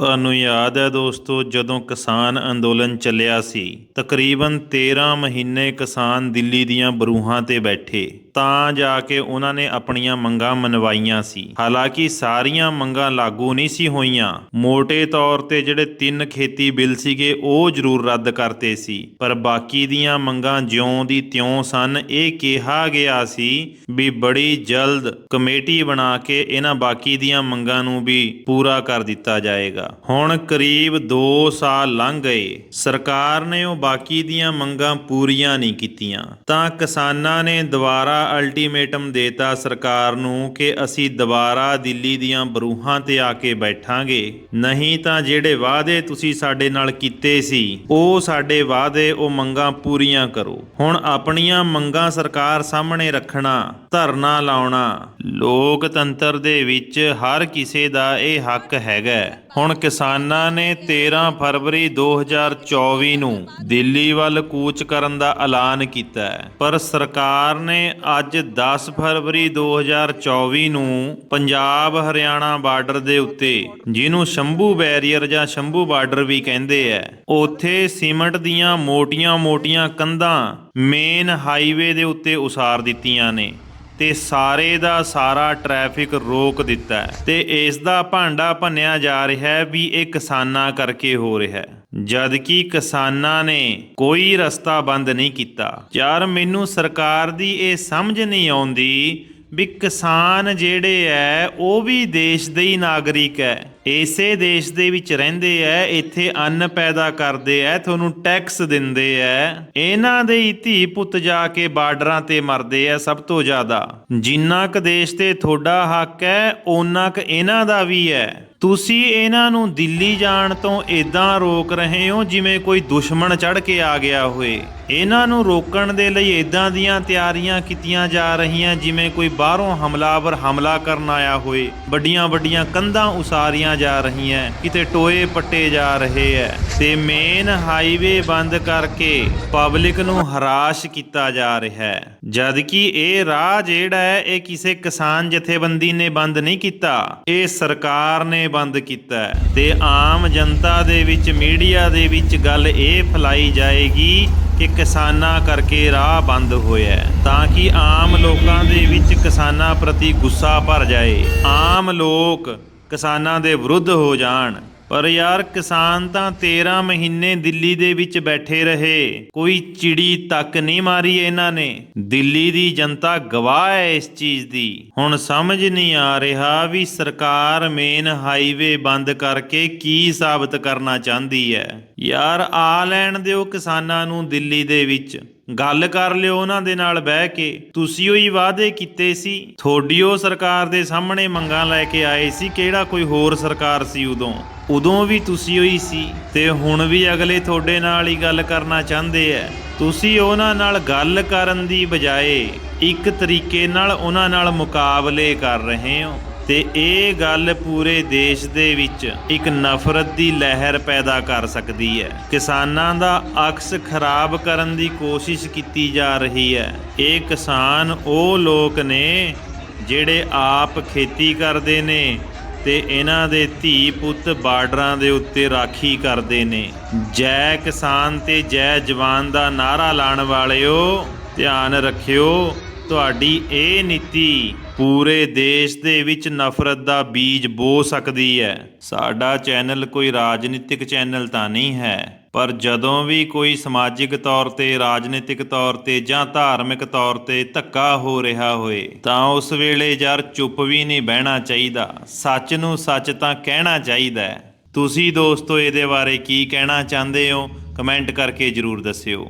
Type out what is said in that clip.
ਤੁਹਾਨੂੰ ਯਾਦ ਹੈ ਦੋਸਤੋ, ਜਦੋਂ ਕਿਸਾਨ ਅੰਦੋਲਨ ਚੱਲਿਆ ਸੀ, ਤਕਰੀਬਨ 13 ਮਹੀਨੇ ਕਿਸਾਨ ਦਿੱਲੀ ਦੀਆਂ ਬਰੂਹਾਂ ਤੇ ਬੈਠੇ। ਤਾਂ ਜਾ ਕੇ ਉਹਨਾਂ ਨੇ ਆਪਣੀਆਂ ਮੰਗਾਂ ਮਨਵਾਈਆਂ ਸੀ। ਹਾਲਾਂਕਿ ਸਾਰੀਆਂ ਮੰਗਾਂ ਲਾਗੂ ਨਹੀਂ ਸੀ ਹੋਈਆਂ। ਮੋٹے ਤੌਰ ਤੇ ਜਿਹੜੇ ਤਿੰਨ ਖੇਤੀ ਬਿੱਲ ਸੀਗੇ, ਉਹ ਜ਼ਰੂਰ ਰੱਦ ਕਰਤੇ ਸੀ। ਪਰ ਬਾਕੀ ਦੀਆਂ ਮੰਗਾਂ ਜਿਉਂ ਦੀ ਤਿਉਂ ਸਨ। ਇਹ ਕਿਹਾ ਗਿਆ ਸੀ ਵੀ ਬੜੀ ਜਲਦ ਕਮੇਟੀ ਬਣਾ ਕੇ ਇਹਨਾਂ ਬਾਕੀ ਦੀਆਂ ਮੰਗਾਂ ਨੂੰ ਵੀ ਪੂਰਾ ਕਰ ਦਿੱਤਾ ਜਾਏਗਾ। ਹੁਣ ਕਰੀਬ 2 ਸਾਲ ਲੰਘ ਗਏ। ਸਰਕਾਰ ਨੇ ਉਹ ਬਾਕੀ ਦੀਆਂ ਮੰਗਾਂ ਪੂਰੀਆਂ ਨਹੀਂ ਕੀਤੀਆਂ। ਤਾਂ ਕਿਸਾਨਾਂ ਨੇ ਦੁਬਾਰਾ ਅਲਟੀਮੇਟਮ ਦੇਤਾ ਸਰਕਾਰ ਨੂੰ ਕਿ ਅਸੀਂ ਦੁਬਾਰਾ ਦਿੱਲੀ ਦੀਆਂ ਬਰੂਹਾਂ ਤੇ ਆ ਕੇ ਬੈਠਾਂਗੇ। ਨਹੀਂ ਤਾਂ ਜਿਹੜੇ ਵਾਅਦੇ ਤੁਸੀਂ ਸਾਡੇ ਨਾਲ ਕੀਤੇ ਸੀ, ਉਹ ਸਾਡੇ ਵਾਅਦੇ, ਉਹ ਮੰਗਾਂ ਪੂਰੀਆਂ ਕਰੋ। ਹੁਣ ਆਪਣੀਆਂ ਮੰਗਾਂ ਸਰਕਾਰ ਸਾਹਮਣੇ ਰੱਖਣਾ, ਧਰਨਾ ਲਾਉਣਾ, ਲੋਕਤੰਤਰ ਦੇ ਵਿੱਚ ਹਰ ਕਿਸੇ ਦਾ ਇਹ ਹੱਕ ਹੈਗਾ। ਹੁਣ ਕਿਸਾਨਾਂ ਨੇ 13 ਫਰਵਰੀ 2024 ਨੂੰ ਦਿੱਲੀ ਵੱਲ ਕੂਚ ਕਰਨ ਦਾ ਐਲਾਨ ਕੀਤਾ ਪਰ ਸਰਕਾਰ ਨੇ ਅੱਜ 10 ਫਰਵਰੀ 2024 ਨੂੰ ਪੰਜਾਬ ਹਰਿਆਣਾ ਬਾਰਡਰ ਦੇ ਉੱਤੇ, ਜਿਹਨੂੰ ਸ਼ੰਭੂ ਬੈਰੀਅਰ ਜਾਂ ਸ਼ੰਭੂ ਬਾਰਡਰ ਵੀ ਕਹਿੰਦੇ ਐ, ਉੱਥੇ ਸੀਮੈਂਟ ਦੀਆਂ ਮੋਟੀਆਂ-ਮੋਟੀਆਂ ਕੰਧਾਂ ਮੇਨ ਹਾਈਵੇ ਦੇ ਉੱਤੇ ਉਸਾਰ ਦਿੱਤੀਆਂ ਨੇ। ਤੇ ਸਾਰੇ ਦਾ ਸਾਰਾ ਟ੍ਰੈਫਿਕ ਰੋਕ ਦਿੱਤਾ ਹੈ ਤੇ ਇਸ ਦਾ ਭਾਂਡਾ ਭੰਨਿਆ ਜਾ ਰਿਹਾ ਹੈ ਵੀ ਇਹ ਕਿਸਾਨਾਂ ਕਰਕੇ ਹੋ ਰਿਹਾ ਹੈ। ਜਦ ਕਿ ਕਿਸਾਨਾਂ ਨੇ ਕੋਈ ਰਸਤਾ ਬੰਦ ਨਹੀਂ ਕੀਤਾ। ਯਾਰ, ਮੈਨੂੰ ਸਰਕਾਰ ਦੀ ਇਹ ਸਮਝ ਨਹੀਂ ਆਉਂਦੀ ਵੀ ਕਿਸਾਨ ਜਿਹੜੇ ਐ ਉਹ ਵੀ ਦੇਸ਼ ਦੇ ਹੀ ਨਾਗਰਿਕ ਐ ਇਸੇ ਦੇਸ਼ ਦੇ ਵਿੱਚ ਰਹਿੰਦੇ ਐ, ਇੱਥੇ ਅੰਨ ਪੈਦਾ ਕਰਦੇ ਐ, ਤੁਹਾਨੂੰ ਟੈਕਸ ਦਿੰਦੇ ਐ। ਇਹਨਾਂ ਦੇ ਹੀ ਧੀ ਪੁੱਤ ਜਾ ਕੇ ਬਾਰਡਰਾਂ ਤੇ ਮਰਦੇ ਐ ਸਭ ਤੋਂ ਜ਼ਿਆਦਾ। ਜਿੰਨਾ ਕ ਦੇਸ਼ ਤੇ ਤੁਹਾਡਾ ਹੱਕ ਐ, ਓਨਾ ਕ ਇਹਨਾਂ ਦਾ ਵੀ ਐ। ਤੁਸੀਂ ਇਹਨਾਂ ਨੂੰ ਦਿੱਲੀ ਜਾਣ ਤੋਂ ਇਦਾਂ ਰੋਕ ਰਹੇ ਹੋ ਜਿਵੇਂ ਕੋਈ ਦੁਸ਼ਮਣ ਚੜ ਕੇ ਆ ਗਿਆ ਹੋਏ ਇਹਨਾਂ ਨੂੰ ਰੋਕਣ ਦੇ ਲਈ ਇਦਾਂ ਦੀਆਂ ਤਿਆਰੀਆਂ ਕੀਤੀਆਂ ਜਾ ਰਹੀਆਂ ਜਿਵੇਂ ਕੋਈ ਬਾਹਰੋਂ ਹਮਲਾਵਰ ਹਮਲਾ ਕਰਨ ਆਇਆ ਹੋਏ ਵੱਡੀਆਂ ਵੱਡੀਆਂ ਕੰਧਾਂ ਉਸਾਰੀਆਂ ਜਾ ਰਹੀਆਂ, ਕਿਤੇ ਟੋਏ ਪੱਟੇ ਜਾ ਰਹੇ ਐ। ਤੇ ਮੇਨ ਹਾਈਵੇ ਬੰਦ ਕਰਕੇ ਪਬਲਿਕ ਨੂੰ ਹਰਾਸ਼ ਕੀਤਾ ਜਾ ਰਿਹਾ ਹੈ ਜਦਕਿ ਇਹ ਰਾਹ ਜਿਹੜਾ ਹੈ, ਇਹ ਕਿਸੇ ਕਿਸਾਨ ਜਥੇਬੰਦੀ ਨੇ ਬੰਦ ਨਹੀਂ ਕੀਤਾ, ਇਹ ਸਰਕਾਰ ਨੇ ਬੰਦ ਕੀਤਾ ਹੈ। ਤੇ ਆਮ ਜਨਤਾ ਦੇ ਵਿੱਚ, ਮੀਡੀਆ ਦੇ ਵਿੱਚ ਗੱਲ ਇਹ ਫੈਲਾਈ ਜਾਏਗੀ ਕਿ ਕਿਸਾਨਾਂ ਕਰਕੇ ਰਾਹ ਬੰਦ ਹੋਇਆ ਤਾਂ ਕਿ ਆਮ ਲੋਕਾਂ ਦੇ ਵਿੱਚ ਕਿਸਾਨਾਂ ਪ੍ਰਤੀ ਗੁੱਸਾ ਭਰ ਜਾਏ, ਆਮ ਲੋਕ ਕਿਸਾਨਾਂ ਦੇ ਵਿਰੁੱਧ ਹੋ ਜਾਣ। ਪਰ ਯਾਰ ਕਿਸਾਨ ਤਾਂ 13 ਮਹੀਨੇ ਦਿੱਲੀ ਦੇ ਵਿੱਚ ਬੈਠੇ ਰਹੇ। ਕੋਈ ਚਿੜੀ ਤੱਕ ਨਹੀਂ ਮਾਰੀ ਇਹਨਾਂ ਨੇ। ਦਿੱਲੀ ਦੀ ਜਨਤਾ ਗਵਾਹ ਹੈ ਇਸ ਚੀਜ਼ ਦੀ। ਹੁਣ ਸਮਝ ਨਹੀਂ ਆ ਰਿਹਾ ਵੀ ਸਰਕਾਰ ਮੇਨ ਹਾਈਵੇ ਬੰਦ ਕਰਕੇ ਕੀ ਸਾਬਤ ਕਰਨਾ ਚਾਹੁੰਦੀ ਹੈ। ਯਾਰ ਆ ਲੈਣ ਦਿਓ ਕਿਸਾਨਾਂ ਨੂੰ ਦਿੱਲੀ ਦੇ ਵਿੱਚ। ਗੱਲ ਕਰ ਲਿਓ ਉਹਨਾਂ ਦੇ ਨਾਲ ਬਹਿ ਕੇ। ਤੁਸੀਂ ਉਹੀ ਵਾਅਦੇ ਕੀਤੇ ਸੀ। ਤੁਹਾਡੀ ਉਹ ਸਰਕਾਰ ਦੇ ਸਾਹਮਣੇ ਮੰਗਾਂ ਲੈ ਕੇ ਆਏ ਸੀ। ਕਿਹੜਾ ਕੋਈ ਹੋਰ ਸਰਕਾਰ ਸੀ ਉਦੋਂ? ਉਦੋਂ ਵੀ ਤੁਸੀਂ ਉਹੀ ਸੀ। ਤੇ ਹੁਣ ਵੀ ਅਗਲੇ ਤੁਹਾਡੇ ਨਾਲ ਹੀ ਗੱਲ ਕਰਨਾ ਚਾਹੁੰਦੇ ਐ। ਤੁਸੀਂ ਉਹਨਾਂ ਨਾਲ ਗੱਲ ਕਰਨ ਦੀ ਬਜਾਏ ਇੱਕ ਤਰੀਕੇ ਨਾਲ ਉਹਨਾਂ ਨਾਲ ਮੁਕਾਬਲੇ ਕਰ ਰਹੇ ਹੋ। ਤੇ ਇਹ ਗੱਲ ਪੂਰੇ ਦੇਸ਼ ਦੇ ਵਿੱਚ ਇੱਕ ਨਫ਼ਰਤ ਦੀ ਲਹਿਰ ਪੈਦਾ ਕਰ ਸਕਦੀ ਹੈ। ਕਿਸਾਨਾਂ ਦਾ ਅਕਸ ਖਰਾਬ ਕਰਨ ਦੀ ਕੋਸ਼ਿਸ਼ ਕੀਤੀ ਜਾ ਰਹੀ ਹੈ। ਇਹ ਕਿਸਾਨ ਉਹ ਲੋਕ ਨੇ ਜਿਹੜੇ ਆਪ ਖੇਤੀ ਕਰਦੇ ਨੇ ਤੇ ਇਹਨਾਂ ਦੇ ਧੀ ਪੁੱਤ ਬਾਰਡਰਾਂ ਦੇ ਉੱਤੇ ਰਾਖੀ ਕਰਦੇ ਨੇ। ਜੈ ਕਿਸਾਨ ਤੇ ਜੈ ਜਵਾਨ ਦਾ ਨਾਰਾ ਲਾਣ ਵਾਲਿਓ, ਧਿਆਨ ਰੱਖਿਓ, ਤੁਹਾਡੀ ਇਹ ਨੀਤੀ ਪੂਰੇ ਦੇਸ਼ ਦੇ ਵਿੱਚ ਨਫ਼ਰਤ ਦਾ ਬੀਜ ਬੋ ਸਕਦੀ ਹੈ। ਸਾਡਾ ਚੈਨਲ ਕੋਈ ਰਾਜਨੀਤਿਕ ਚੈਨਲ ਤਾਂ ਨਹੀਂ ਹੈ, ਪਰ ਜਦੋਂ ਵੀ ਕੋਈ ਸਮਾਜਿਕ ਤੌਰ ਤੇ, ਰਾਜਨੀਤਿਕ ਤੌਰ ਤੇ ਜਾਂ ਧਾਰਮਿਕ ਤੌਰ ਤੇ ਧੱਕਾ ਹੋ ਰਿਹਾ ਹੋਏ, ਤਾਂ ਉਸ ਵੇਲੇ ਯਾਰ ਚੁੱਪ ਵੀ ਨਹੀਂ ਬਹਿਣਾ ਚਾਹੀਦਾ। ਸੱਚ ਨੂੰ ਸੱਚ ਤਾਂ ਕਹਿਣਾ ਚਾਹੀਦਾ ਹੈ। ਤੁਸੀਂ ਦੋਸਤੋ, ਇਹਦੇ ਬਾਰੇ ਕੀ ਕਹਿਣਾ ਚਾਹੁੰਦੇ ਹੋ? ਕਮੈਂਟ ਕਰਕੇ ਜਰੂਰ ਦੱਸਿਓ।